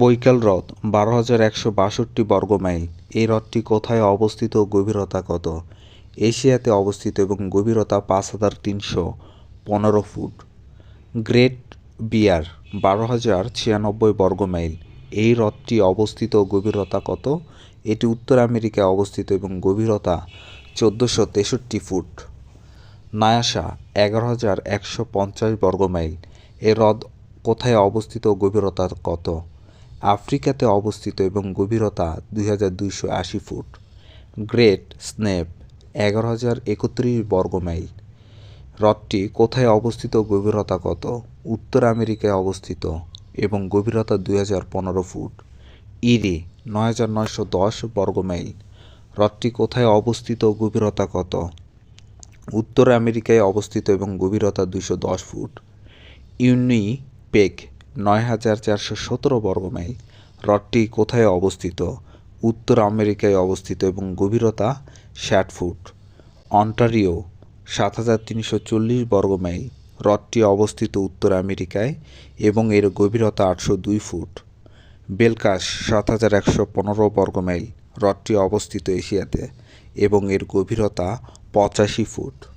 বৈকাল হ্রদ বারো হাজার একশো বাষট্টি বর্গমাইল। এই হ্রদটি কোথায় অবস্থিত গভীরতা কত? এশিয়াতে অবস্থিত এবং গভীরতা পাঁচ হাজার তিনশো পনেরো ফুট। গ্রেট বিয়ার, বারো হাজার ছিয়ানব্বই বর্গমাইল। এই হ্রদটি অবস্থিত গভীরতা কত? এটি উত্তর আমেরিকায় অবস্থিত এবং গভীরতা চোদ্দোশো তেষট্টি ফুট। নায়াসা, এগারো হাজার একশো পঞ্চাশ বর্গমাইল। এ হ্রদ কোথায় অবস্থিত গভীরতা কত? আফ্রিকাতে অবস্থিত এবং গভীরতা দুই হাজার দুইশো আশি ফুট। গ্রেট স্নেপ, এগারো হাজার একত্রিশ বর্গমাইল হ্রদটি কোথায় অবস্থিত, গভীরতা কত? উত্তর আমেরিকায় অবস্থিত এবং গভীরতা দুই হাজার পনেরো ফুট। ইরি, নয় হাজার নয়শো দশ বর্গমাইল হ্রদটি কোথায় অবস্থিত, গভীরতা কত? উত্তর আমেরিকায় অবস্থিত এবং গভীরতা দুইশো দশ ফুট। ইউনিপেক নয় হাজার চারশো সতেরো বর্গমাইল। হ্রদটি কোথায় অবস্থিত? উত্তর আমেরিকায় অবস্থিত এবং গভীরতা ষাট ফুট। অন্টারিও, সাত হাজার তিনশো চল্লিশ বর্গমাইল। হ্রদটি অবস্থিত উত্তর আমেরিকায় এবং এর গভীরতা আটশো দুই ফুট। বেলকাস, সাত হাজার একশো পনেরো বর্গমাইল। হ্রদটি অবস্থিত এশিয়াতে এবং এর গভীরতা পঁচাশি ফুট।